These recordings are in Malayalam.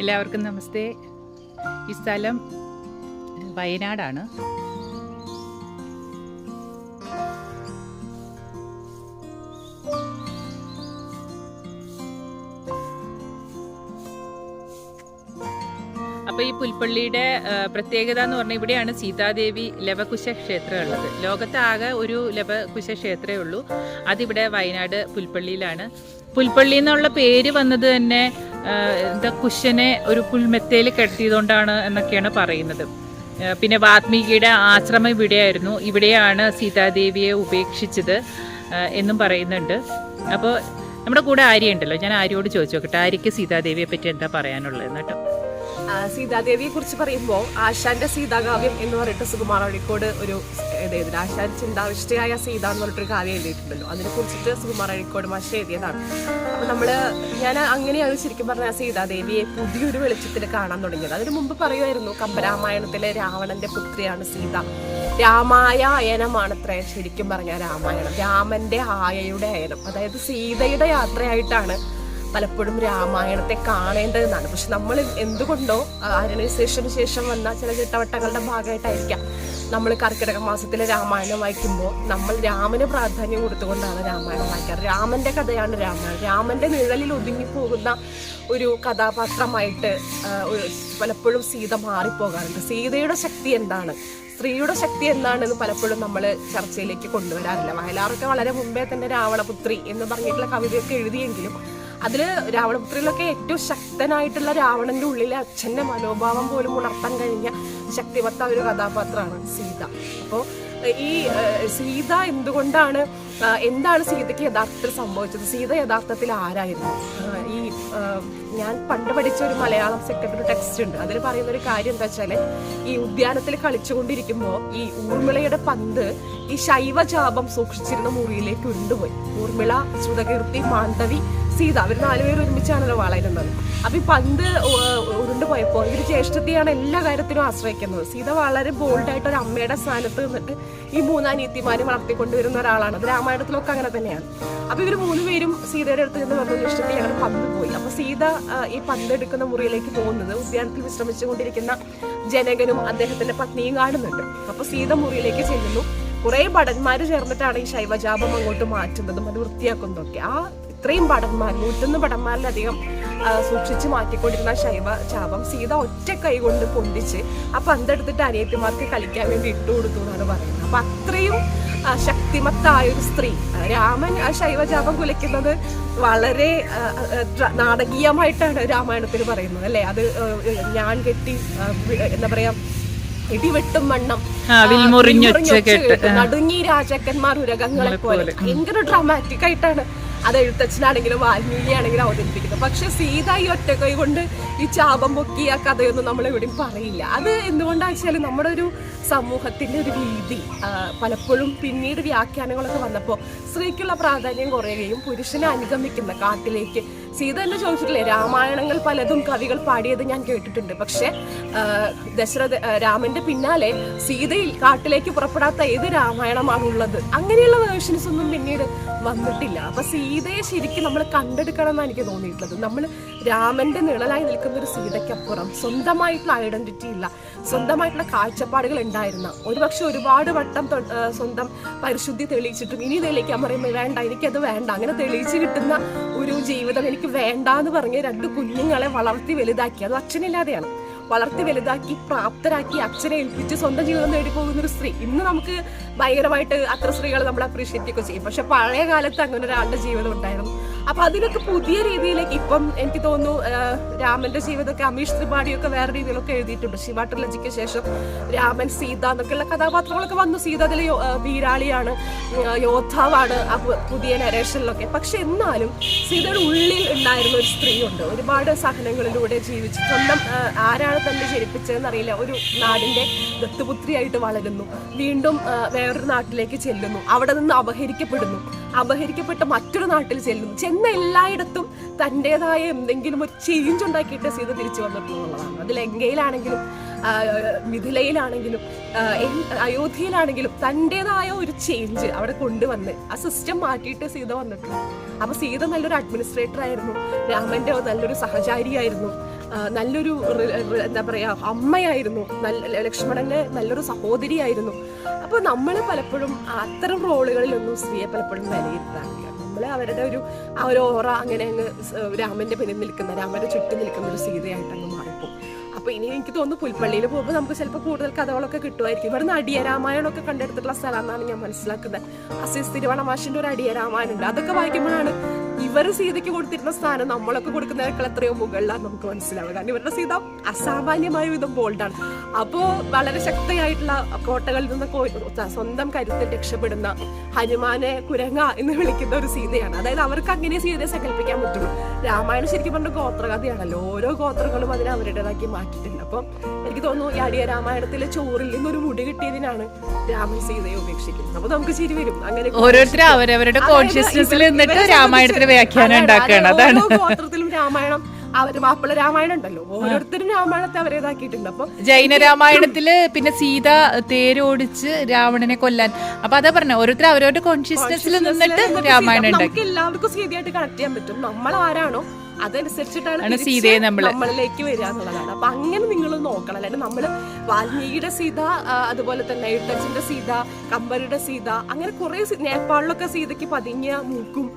എല്ലാവർക്കും നമസ്തേ. ഈ സ്ഥലം വയനാടാണ്. അപ്പോൾ ഈ പുൽപ്പള്ളിയുടെ പ്രത്യേകത എന്ന് പറഞ്ഞാൽ ഇവിടെയാണ് സീതാദേവി ലവകുശ ക്ഷേത്രം ഉള്ളത് ലോകത്താകെ ഒരു ലവകുശ ക്ഷേത്രമേ ഉള്ളൂ. അതിവിടെ വയനാട് പുൽപ്പള്ളിയിലാണ്. പുൽപ്പള്ളി എന്നുള്ള പേര് വന്നത് തന്നെ എന്താ കുശനെ ഒരു പുൽമെത്തയിൽ കെട്ടിയതുകൊണ്ടാണ് എന്നൊക്കെയാണ് പറയുന്നത്. പിന്നെ വാത്മീകിയുടെ ആശ്രമം ഇവിടെയായിരുന്നു. ഇവിടെയാണ് സീതാദേവിയെ ഉപേക്ഷിച്ചത് എന്നും പറയുന്നുണ്ട്. അപ്പോൾ നമ്മുടെ കൂടെ ആര്യ ഉണ്ടല്ലോ ഞാൻ ആര്യോട് ചോദിച്ചു നോക്കട്ടെ. ആര്യയ്ക്ക് സീതാദേവിയെ പറ്റി എന്താ പറയാനുള്ളത് കേട്ടോ. സീതാദേവിയെ കുറിച്ച് പറയുമ്പോൾ ആശാന്റെ സീതാകാവ്യം എന്ന് പറഞ്ഞിട്ട് സുകുമാർ അഴിക്കോട് ഒരു ഇത് എഴുതി ആശാൻ ചിന്താവിഷ്ടയായ സീത എന്ന് പറഞ്ഞിട്ടൊരു കാവ്യം എഴുതിയിട്ടുണ്ടല്ലോ. അതിനെ കുറിച്ചിട്ട് സുകുമാർ അഴിക്കോട് മാഷ എഴുതിയതാണ്. അപ്പൊ നമ്മൾ ഞാൻ അങ്ങനെയാണ് ശരിക്കും പറഞ്ഞ സീതാദേവിയെ പുതിയൊരു വെളിച്ചത്തിൽ കാണാൻ തുടങ്ങിയത്. അതിനു മുമ്പ് പറയുമായിരുന്നു കമ്പരാമായണത്തിലെ രാവണന്റെ പുത്രിയാണ് സീത. രാമായ അയനമാണത്രേ ശരിക്കും പറഞ്ഞ രാമായണം. രാമന്റെ ആയയുടെ അയനം അതായത് സീതയുടെ യാത്രയായിട്ടാണ് പലപ്പോഴും രാമായണത്തെ കാണേണ്ടതെന്നാണ്. പക്ഷെ നമ്മൾ എന്തുകൊണ്ടോ അരണൈസേഷന് ശേഷം വന്ന ചില ചിട്ടവട്ടങ്ങളുടെ ഭാഗമായിട്ടായിരിക്കാം നമ്മൾ കർക്കിടക മാസത്തിലെ രാമായണം വായിക്കുമ്പോൾ നമ്മൾ രാമന് പ്രാധാന്യം കൊടുത്തുകൊണ്ടാണ് രാമായണം വായിക്കാറ്. രാമന്റെ കഥയാണ് രാമായണം. രാമന്റെ നിഴലിൽ ഒതുങ്ങിപ്പോകുന്ന ഒരു കഥാപാത്രമായിട്ട് പലപ്പോഴും സീത മാറിപ്പോകാറുണ്ട്. സീതയുടെ ശക്തി എന്താണ്? സ്ത്രീയുടെ ശക്തി എന്താണെന്ന് പലപ്പോഴും നമ്മൾ ചർച്ചയിലേക്ക് കൊണ്ടുവരാറില്ല. വയലാറൊക്കെ വളരെ മുമ്പേ തന്നെ രാവണപുത്രി എന്ന് പറഞ്ഞിട്ടുള്ള കവിതയൊക്കെ എഴുതിയെങ്കിലും അതിൽ രാവണപുത്രിയിലൊക്കെ ഏറ്റവും ശക്തനായിട്ടുള്ള രാവണന്റെ ഉള്ളിലെ അച്ഛന്റെ മനോഭാവം പോലും ഉണർത്താൻ കഴിഞ്ഞ ശക്തിമത്ത ഒരു കഥാപാത്രമാണ് സീത. അപ്പോൾ ഈ സീത എന്തുകൊണ്ടാണ് എന്താണ് സീതയ്ക്ക് യഥാർത്ഥത്തിൽ സംഭവിച്ചത്? സീത യഥാർത്ഥത്തിൽ ആരായിരുന്നു? ഈ ഞാൻ പണ്ട് പഠിച്ച ഒരു മലയാളം സെക്കൻഡറി ടെക്സ്റ്റ് ഉണ്ട്. അതിൽ പറയുന്ന ഒരു കാര്യം എന്താ വെച്ചാൽ ഈ ഉദ്യാനത്തിൽ കളിച്ചുകൊണ്ടിരിക്കുമ്പോൾ ഈ ഊർമിളയുടെ പന്ത് ഈ ശൈവചാപം സൂക്ഷിച്ചിരുന്ന മുറിയിലേക്ക് ഉരുണ്ടുപോയി. ഊർമിള ശ്രുതകീർത്തി മാണ്ഡവി സീത അവർ നാലുപേരും ഒരുമിച്ചാണല്ലോ വളരുന്നത് അപ്പൊ ഈ പന്ത് ഉരുണ്ട് പോയപ്പോൾ പോയപ്പോ ഇവർ ജ്യേഷ്ഠത്തെയാണ് എല്ലാ കാര്യത്തിനും ആശ്രയിക്കുന്നത്. സീത വളരെ ബോൾഡായിട്ട് ഒരു അമ്മയുടെ സ്ഥാനത്ത് നിന്നിട്ട് ഈ മൂന്നാനീത്തിമാരും വളർത്തിക്കൊണ്ടുവരുന്ന ഒരാളാണ്. അത് രാമായണത്തിലൊക്കെ അങ്ങനെ തന്നെയാണ്. അപ്പൊ ഇവർ മൂന്നുപേരും സീതയുടെ അടുത്ത് നിന്ന് പറഞ്ഞു ജ്യേഷ്ഠത്തെ പന്ത് പോയി. അപ്പോൾ സീത ഈ പന്ത് എടുക്കുന്ന മുറിയിലേക്ക് പോകുന്നത് ഉദ്യാനത്തിൽ വിശ്രമിച്ചുകൊണ്ടിരിക്കുന്ന ജനകനും അദ്ദേഹത്തിന്റെ പത്നിയും കാണുന്നുണ്ട്. അപ്പോൾ സീത മുറിയിലേക്ക് ചെല്ലുന്നു. കുറെ ഭടന്മാര് ചേർന്നിട്ടാണ് ഈ ശൈവജാപം അങ്ങോട്ട് മാറ്റുന്നതും അത് വൃത്തിയാക്കുന്നതും ഒക്കെ ആ ഇത്രയും ഭടന്മാർ നൂറ്റൊന്ന് ഭടന്മാരിലധികം ആ, സൂക്ഷിച്ച് മാറ്റിക്കൊണ്ടിരുന്ന ശൈവ ചാപം സീത ഒറ്റ കൈ കൊണ്ട് പൊന്തിച്ച് ആ പന്തെടുത്തിട്ട് അനിയത്തിമാർക്ക് കളിക്കാൻ വേണ്ടി ഇട്ടു കൊടുത്തു എന്നാണ് പറയുന്നത്. അപ്പൊ അത്രയും ശക്തിമത്തായ ഒരു സ്ത്രീ രാമൻ ആ ശൈവജാപം കുലയ്ക്കുന്നത് വളരെ നാടകീയമായിട്ടാണ് രാമായണത്തിൽ പറയുന്നത് അല്ലേ? അത് ഞാൻ കെട്ടി എന്താ പറയാ ഇടിവെട്ടും വണ്ണം നടുങ്ങി രാജാക്കന്മാർ ഉരകങ്ങളെ പോലെ. ഭയങ്കര ഡ്രാമാറ്റിക് ആയിട്ടാണ് അത് എഴുത്തച്ഛനാണെങ്കിലും വാൽമീകിയാണെങ്കിലും അവതരിപ്പിക്കുന്നത് പക്ഷെ സീത ഈ ഒറ്റക്കൈ കൊണ്ട് ഈ ചാപം പൊക്കി ആ കഥയൊന്നും നമ്മൾ എവിടെയും പറയില്ല. അത് എന്തുകൊണ്ടാണെന്ന് വെച്ചാൽ നമ്മുടെ ഒരു സമൂഹത്തിന്റെ ഒരു രീതി പലപ്പോഴും പിന്നീട് വ്യാഖ്യാനങ്ങളൊക്കെ വന്നപ്പോൾ സ്ത്രീക്കുള്ള പ്രാധാന്യം കുറയുകയും പുരുഷനെ അനുഗമിക്കുന്ന കാട്ടിലേക്ക് സീത തന്നെ ചോദിച്ചിട്ടില്ലേ? രാമായണങ്ങൾ പലതും കവികൾ പാടിയത് ഞാൻ കേട്ടിട്ടുണ്ട്. പക്ഷെ ദശരഥ രാമന്റെ പിന്നാലെ സീതയിൽ കാട്ടിലേക്ക് പുറപ്പെടാത്ത ഏത് രാമായണമാണുള്ളത്? അങ്ങനെയുള്ള വേർഷൻസ് ഒന്നും പിന്നീട് വന്നിട്ടില്ല. അപ്പൊ സീതയെ ശരിക്കും നമ്മൾ കണ്ടെടുക്കണം എന്നാണ് എനിക്ക് തോന്നിയിട്ടുള്ളത്. നമ്മൾ രാമന്റെ നിഴലായി നിൽക്കുന്ന ഒരു സീതയ്ക്കപ്പുറം സ്വന്തമായിട്ടുള്ള ഐഡന്റിറ്റി ഇല്ല. സ്വന്തമായിട്ടുള്ള കാഴ്ചപ്പാടുകൾ ഉണ്ടായിരുന്ന. ഒരുപക്ഷെ ഒരുപാട് വട്ടം സ്വന്തം പരിശുദ്ധി തെളിയിച്ചിട്ടും ഇനി തെളിയിക്കാൻ പറയുമ്പോൾ വേണ്ട എനിക്കത് വേണ്ട. അങ്ങനെ തെളിയിച്ച് കിട്ടുന്ന ഒരു ജീവിതം എനിക്ക് വേണ്ട എന്ന് പറഞ്ഞ് രണ്ട് കുഞ്ഞുങ്ങളെ വളർത്തി വലുതാക്കി. അത് അച്ഛനില്ലാതെയാണ്. വളർത്തി വലുതാക്കി പ്രാപ്തരാക്കി അച്ഛനെ ഏൽപ്പിച്ച് സ്വന്തം ജീവിതം നേടി പോകുന്ന ഒരു സ്ത്രീ. ഇന്ന് നമുക്ക് ഭയങ്കരമായിട്ട് അത്ര സ്ത്രീകൾ നമ്മൾ അപ്രീഷിയേറ്റ് ഒക്കെ ചെയ്യും. പക്ഷെ പഴയ കാലത്ത് അങ്ങനെ ഒരാളുടെ ജീവിതം ഉണ്ടായിരുന്നു. അപ്പൊ അതിനൊക്കെ പുതിയ രീതിയിലേക്ക് ഇപ്പം എനിക്ക് തോന്നുന്നു രാമന്റെ ജീവിതമൊക്കെ അമീഷ് ത്രിപാഠിയൊക്കെ വേറെ രീതിയിലൊക്കെ എഴുതിയിട്ടുണ്ട്. ശിവ ട്രിലജിക്ക് ശേഷം രാമൻ സീത എന്നൊക്കെയുള്ള കഥാപാത്രങ്ങളൊക്കെ വന്നു. സീത അതിൽ യോ- വീരാളിയാണ് യോദ്ധാവാണ് ആ പുതിയ നരേഷനിലൊക്കെ പക്ഷെ എന്നാലും സീതയുടെ ഉള്ളിൽ ഉണ്ടായിരുന്ന ഒരു സ്ത്രീയുണ്ട്. ഒരുപാട് സഹനങ്ങളിലൂടെ ജീവിച്ച് സ്വന്തം ആരാണ് തന്നെ ജനിപ്പിച്ചതെന്ന് അറിയില്ല. ഒരു നാടിന്റെ ദത്തുപുത്രിയായിട്ട് വളരുന്നു. വീണ്ടും വേറൊരു നാട്ടിലേക്ക് ചെല്ലുന്നു. അവിടെ നിന്ന് അപഹരിക്കപ്പെടുന്നു. അപഹരിക്കപ്പെട്ട മറ്റൊരു നാട്ടിൽ ചെല്ലുന്നു. ചെന്ന എല്ലായിടത്തും തന്റെതായ എന്തെങ്കിലും ഒരു ചേഞ്ച് ഉണ്ടാക്കിയിട്ട് സീത തിരിച്ചു വന്നിട്ടുള്ളതാണ് അത് ലങ്കയിലാണെങ്കിലും മിഥിലയിലാണെങ്കിലും അയോധ്യയിലാണെങ്കിലും തന്റെതായ ഒരു ചേഞ്ച് അവിടെ കൊണ്ടുവന്ന് ആ സിസ്റ്റം മാറ്റിയിട്ട് സീത വന്നിട്ടുണ്ട് അപ്പൊ സീത നല്ലൊരു അഡ്മിനിസ്ട്രേറ്റർ ആയിരുന്നു. രാമന്റെ നല്ലൊരു സഹചാരിയായിരുന്നു. നല്ലൊരു എന്താ പറയാ അമ്മയായിരുന്നു. നല്ല ലക്ഷ്മണന്റെ നല്ലൊരു സഹോദരിയായിരുന്നു. അപ്പൊ നമ്മൾ പലപ്പോഴും അത്തരം റോളുകളിലൊന്നും സ്ത്രീയെ പലപ്പോഴും വിലയിരുത്താറില്ല. നമ്മൾ അവരുടെ ഒരു ആ ഒരു ഓറ അങ്ങനെ അങ്ങ് രാമന്റെ പിന്നിൽ നിൽക്കുന്ന രാമന്റെ ചുറ്റും നിൽക്കുന്ന ഒരു സീതയായിട്ട് അങ്ങ് അപ്പൊ ഇനി എനിക്ക് തോന്നുന്നു പുൽപ്പള്ളിയിൽ പോകുമ്പോൾ നമുക്ക് ചിലപ്പോൾ കൂടുതൽ കഥകളൊക്കെ കിട്ടുമായിരിക്കും. ഇവിടെ നിന്ന് അടിയ രാമായണമൊക്കെ കണ്ടെടുത്തിട്ടുള്ള സ്ഥലമെന്നാണ് ഞാൻ മനസ്സിലാക്കുന്നത്. അസീസ് തിരുവണമാഷിന്റെ ഒരു അടിയ രാമായണം ഉണ്ട് അതൊക്കെ വായിക്കുമ്പോഴാണ് ഇവർ സീതയ്ക്ക് കൊടുത്തിരുന്ന സ്ഥാനം നമ്മളൊക്കെ കൊടുക്കുന്നതിനേക്കാൾ എത്രയോ മുകളിലാണ് നമുക്ക് മനസ്സിലാവുക. കാരണം ഇവരുടെ സീത അസാമാന്യമായ വിധം ബോൾഡാണ് അപ്പോൾ വളരെ ശക്തയായിട്ടുള്ള കോട്ടകളിൽ നിന്നൊക്കെ ഒ- സ്വന്തം കരുത്തിൽ രക്ഷപ്പെടുന്ന ഹനുമാനെ കുരങ്ങ എന്ന് വിളിക്കുന്ന ഒരു സീതയാണ്. അതായത് അവർക്ക് അങ്ങനെ സീതയെ സങ്കല്പിക്കാൻ പറ്റുള്ളൂ. രാമായണം ശരിക്കും പറഞ്ഞ ഗോത്രകഥയാണല്ലോ ഓരോ ഗോത്രങ്ങളും അതിനെ അവരുടേതാക്കി മാറ്റിയിട്ടുണ്ട് അപ്പം എനിക്ക് തോന്നുന്നു ഈ അടിയ രാമായണത്തിലെ ചോറിൽ നിന്നൊരു മുടി കിട്ടിയതിനാണ് രാമൻ സീതയെ ഉപേക്ഷിക്കുന്നത്. അപ്പൊ നമുക്ക് ചിരി വരും. അങ്ങനെ ഓരോരുത്തരും അവരവരുടെ കോൺഷ്യസ്നെസ്സിൽ നിന്നിട്ട് രാമായണത്തിന് വ്യാഖ്യാനം ഉണ്ടാക്കുകയാണ്. അതാണ്. ഗോത്രത്തിലും രാമായണം അവർ മാപ്പിള രാമായണം ഉണ്ടല്ലോ. ഓരോരുത്തരും രാമായണത്തെ അവരേതാക്കിയിട്ടുണ്ട്. അപ്പൊ ജൈന രാമായണത്തിൽ പിന്നെ സീത തേരോടിച്ച് രാവണനെ കൊല്ലാൻ. അപ്പൊ അതാ പറഞ്ഞ ഓരോരുത്തർ അവരവരുടെ കോൺഷ്യസ്നെസ്സിൽ നിന്നിട്ട് രാമായണം നമുക്ക് എല്ലാവർക്കും സീതയായിട്ട് കണക്ട് ചെയ്യാൻ പറ്റും. നമ്മൾ ആരാണോ അതനുസരിച്ചിട്ടാണ് സീതയെ നമ്മൾ. നമ്മളിലേക്ക് വരിക എന്നുള്ളതാണ്. അപ്പൊ അങ്ങനെ നിങ്ങൾ നോക്കണം. അല്ലാണ്ട് നമ്മൾ വാൽമീകിയുടെ സീത അതുപോലെ തന്നെ എഴുത്തച്ഛന്റെ സീത കമ്പരുടെ സീത അങ്ങനെ കുറെ നേപ്പാളിലൊക്കെ സീതയ്ക്ക് പതിഞ്ഞ മൂക്കും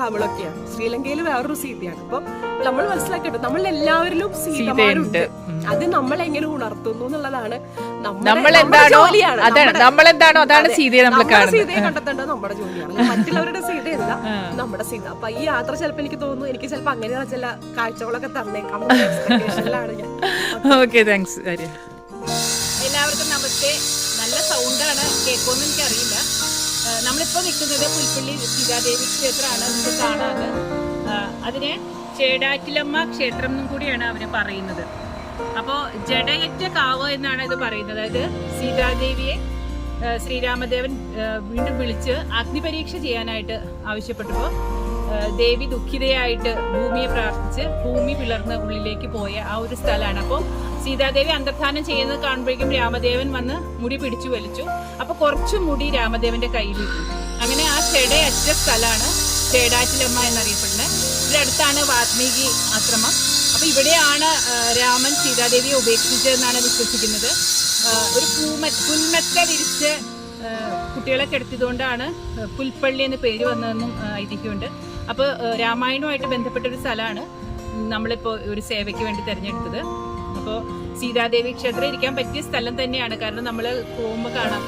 കവിളൊക്കെയാണ്. ശ്രീലങ്കയിൽ വേറൊരു സീതയാണ്. അപ്പൊ നമ്മൾ മനസ്സിലാക്കട്ടെ നമ്മൾ എല്ലാവരിലും സീതമാരുണ്ട് അത് നമ്മൾ എങ്ങനെ ഉണർത്തുന്നു എന്നുള്ളതാണ് നമ്മൾ എന്താണോ അതാണ്. നമ്മൾ എന്താണോ അതാണ് അതെ. സീതയെ നമ്മൾ സീതയെ കണ്ടെത്തേണ്ടത് നമ്മുടെ ജോലിയാണ്. മറ്റുള്ളവരുടെ മറ്റുള്ളവരുടെ നമ്മുടെ സിനിമ. അപ്പൊ ഈ യാത്ര ചിലപ്പോ എനിക്ക് തോന്നുന്നു എനിക്ക് ചിലപ്പോ അങ്ങനെയുള്ള ചില കാഴ്ചകളൊക്കെ തന്നേക്കാം. ഓക്കെ താങ്ക്സ് എല്ലാവർക്കും നമസ്തേ. നല്ല സൗണ്ടാണ് കേൾക്കുമെന്ന് എനിക്കറിയില്ല. നമ്മളിപ്പോ നിൽക്കുന്നത് പുൽപ്പള്ളി സീതാദേവി ക്ഷേത്രമാണ്. നമുക്ക് കാണാറ് ആ, അതിനെ ചേടാറ്റിലമ്മ ക്ഷേത്രം എന്നും കൂടിയാണ് അവർ പറയുന്നത്. അപ്പോൾ ജഡയറ്റ കാവ് എന്നാണ് ഇത് പറയുന്നത്. അതായത് സീതാദേവിയെ ശ്രീരാമദേവൻ വീണ്ടും വിളിച്ച് അഗ്നിപരീക്ഷ ചെയ്യാനായിട്ട് ആവശ്യപ്പെട്ടപ്പോൾ ദേവി ദുഃഖിതയായിട്ട് ഭൂമിയെ പ്രാർത്ഥിച്ച് ഭൂമി പിളർന്ന് ഉള്ളിലേക്ക് പോയ ആ ഒരു സ്ഥലമാണ്. അപ്പോൾ സീതാദേവി അന്തർധാനം ചെയ്യുന്നത് കാണുമ്പോഴേക്കും രാമദേവൻ വന്ന് മുടി പിടിച്ചു വലിച്ചു. അപ്പോൾ കുറച്ച് മുടി രാമദേവന്റെ കയ്യിലിട്ടു. അങ്ങനെ ആ ചെടയറ്റ സ്ഥലമാണ് ചേടാറ്റിലമ്മ എന്നറിയപ്പെടുന്നത്. ഇവിടെ അടുത്താണ് വാൽമീകി ആശ്രമം. അപ്പൊ ഇവിടെയാണ് രാമൻ സീതാദേവിയെ ഉപേക്ഷിച്ചതെന്നാണ് വിശ്വസിക്കുന്നത്. ഒരു പൂമ പുൽമെത്ത വിരിച്ച് കുട്ടികളെ കിടത്തിയതുകൊണ്ടാണ് പുൽപ്പള്ളി എന്ന് പേര് വന്നതെന്നും ഐതിഹ്യമുണ്ട്. അപ്പോൾ രാമായണവുമായിട്ട് ബന്ധപ്പെട്ട ഒരു സ്ഥലമാണ് നമ്മളിപ്പോൾ ഒരു സേവയ്ക്ക് വേണ്ടി തിരഞ്ഞെടുത്തത്. അപ്പോൾ സീതാദേവി ക്ഷേത്രം ഇരിക്കാൻ പറ്റിയ സ്ഥലം തന്നെയാണ്. കാരണം നമ്മൾ പോകുമ്പോൾ കാണാം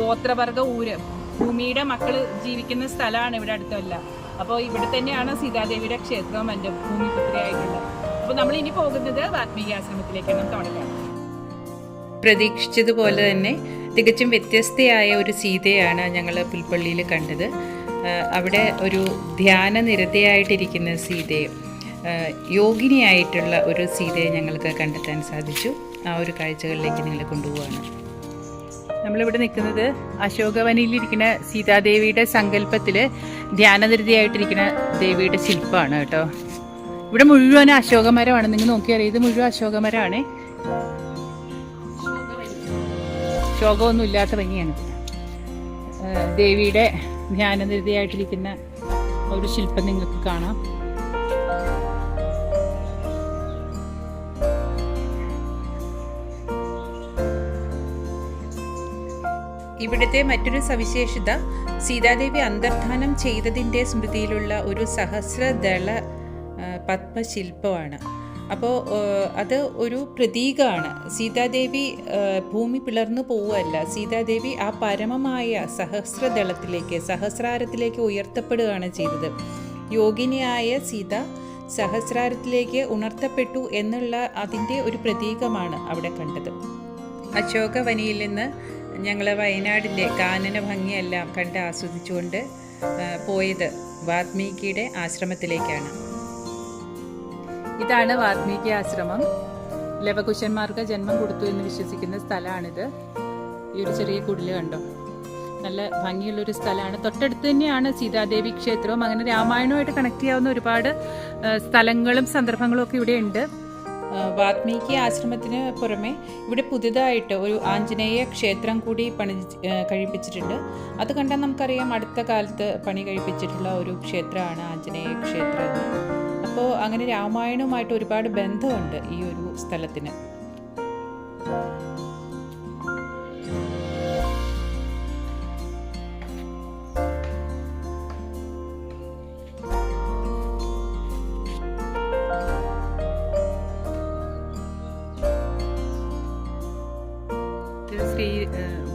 ഗോത്രവർഗ ഊര്. ഭൂമിയുടെ മക്കൾ ജീവിക്കുന്ന സ്ഥലമാണ് ഇവിടെ അടുത്തല്ല. അപ്പോൾ ഇവിടെ തന്നെയാണ് സീതാദേവിയുടെ ക്ഷേത്രവും എന്റെ ഭൂമിപുത്രിയായിട്ടുള്ളത്. അപ്പോൾ നമ്മൾ ഇനി പോകുന്നത് വാത്മീകി ആശ്രമത്തിലേക്കാണ് തുടങ്ങാം പ്രതീക്ഷിച്ചതുപോലെ തന്നെ തികച്ചും വ്യത്യസ്തയായ ഒരു സീതയാണ് ഞങ്ങൾ പുൽപ്പള്ളിയിൽ കണ്ടത്. അവിടെ ഒരു ധ്യാന നിരതയായിട്ടിരിക്കുന്ന സീതയെ യോഗിനിയായിട്ടുള്ള ഒരു സീതയെ ഞങ്ങൾക്ക് കണ്ടെത്താൻ സാധിച്ചു. ആ ഒരു കാഴ്ചകളിലേക്ക് നിങ്ങളെ കൊണ്ടുപോവാണ്. നമ്മളിവിടെ നിൽക്കുന്നത് അശോകവനിയിലിരിക്കുന്ന സീതാദേവിയുടെ സങ്കല്പത്തിൽ ധ്യാനനിരതിയായിട്ടിരിക്കുന്ന ദേവിയുടെ ശില്പമാണ് കേട്ടോ. ഇവിടെ മുഴുവൻ അശോകമരമാണ്. നിങ്ങൾ നോക്കിയറിയാം ഇത് മുഴുവൻ അശോകമരമാണ്. ശോകമൊന്നും ഇല്ലാത്ത ഭംഗിയാണ്. ദേവിയുടെ ധ്യാനനിരതിയായിട്ടിരിക്കുന്ന ഒരു ശില്പം നിങ്ങൾക്ക് കാണാം. ഇവിടുത്തെ മറ്റൊരു സവിശേഷത സീതാദേവി അന്തർധാനം ചെയ്തതിന്റെ സ്മൃതിയിലുള്ള ഒരു സഹസ്രദള പത്മശില്പമാണ്. അപ്പോൾ അത് ഒരു പ്രതീകമാണ് സീതാദേവി ഭൂമി പിളർന്നു പോവുകയല്ല. സീതാദേവി ആ പരമമായ സഹസ്രദളത്തിലേക്ക് സഹസ്രാരത്തിലേക്ക് ഉയർത്തപ്പെടുകയാണ് ചെയ്തത്. യോഗിനിയായ സീത സഹസ്രാരത്തിലേക്ക് ഉണർത്തപ്പെട്ടു എന്നുള്ള അതിന്റെ ഒരു പ്രതീകമാണ് അവിടെ കണ്ടത്. അശോകവനിയിൽ നിന്ന് ഞങ്ങൾ വയനാടിന്റെ കാനന ഭംഗിയെല്ലാം കണ്ട് ആസ്വദിച്ചുകൊണ്ട് പോയത് വാത്മീകിയുടെ ആശ്രമത്തിലേക്കാണ്. ഇതാണ് വാത്മീകി ആശ്രമം. ലവകുശന്മാർക്ക് ജന്മം കൊടുത്തു എന്ന് വിശ്വസിക്കുന്ന സ്ഥലമാണിത്. ഈ ഒരു ചെറിയ കുടിൽ കണ്ടോ? നല്ല ഭംഗിയുള്ളൊരു സ്ഥലമാണ്. തൊട്ടടുത്ത് തന്നെയാണ് സീതാദേവി ക്ഷേത്രവും. അങ്ങനെ രാമായണവുമായിട്ട് കണക്ട് ചെയ്യാവുന്ന ഒരുപാട് സ്ഥലങ്ങളും സന്ദർഭങ്ങളും ഒക്കെ ഇവിടെ ഉണ്ട് ആ, വാൽമീകി ആശ്രമത്തിന് പുറമെ ഇവിടെ പുതുതായിട്ട് ഒരു ആഞ്ജനേയ ക്ഷേത്രം കൂടി പണി കഴിപ്പിച്ചിട്ടുണ്ട്. അത് കണ്ടാൽ നമുക്കറിയാം അടുത്ത കാലത്ത് പണി കഴിപ്പിച്ചിട്ടുള്ള ഒരു ക്ഷേത്രമാണ് ആഞ്ജനേയ ക്ഷേത്രം അപ്പോൾ അങ്ങനെ രാമായണവുമായിട്ട് ഒരുപാട് ബന്ധമുണ്ട് ഈ ഒരു സ്ഥലത്തിന്.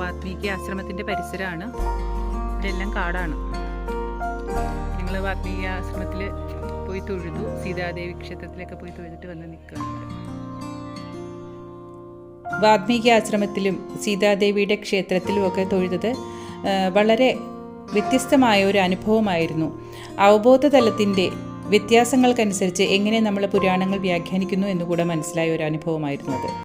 ഏഹ്, ആശ്രമത്തിന്റെ പരിസരമാണ്. ഇതെല്ലാം കാടാണ്. ഞങ്ങൾ വാത്മീകി ആശ്രമത്തിൽ പോയി തൊഴുതു. സീതാദേവി ക്ഷേത്രത്തിലൊക്കെ പോയി തൊഴുതിട്ട് വന്ന് നിൽക്കുന്നുണ്ട് വാത്മീകി ആശ്രമത്തിലും സീതാദേവിയുടെ ക്ഷേത്രത്തിലും ഒക്കെ തൊഴുതത് വളരെ വ്യത്യസ്തമായ ഒരു അനുഭവമായിരുന്നു. അവബോധ തലത്തിന്റെ വ്യത്യാസങ്ങൾക്കനുസരിച്ച് എങ്ങനെ നമ്മൾ പുരാണങ്ങൾ വ്യാഖ്യാനിക്കുന്നു എന്നുകൂടെ മനസ്സിലായ ഒരു അനുഭവമായിരുന്നു അത്.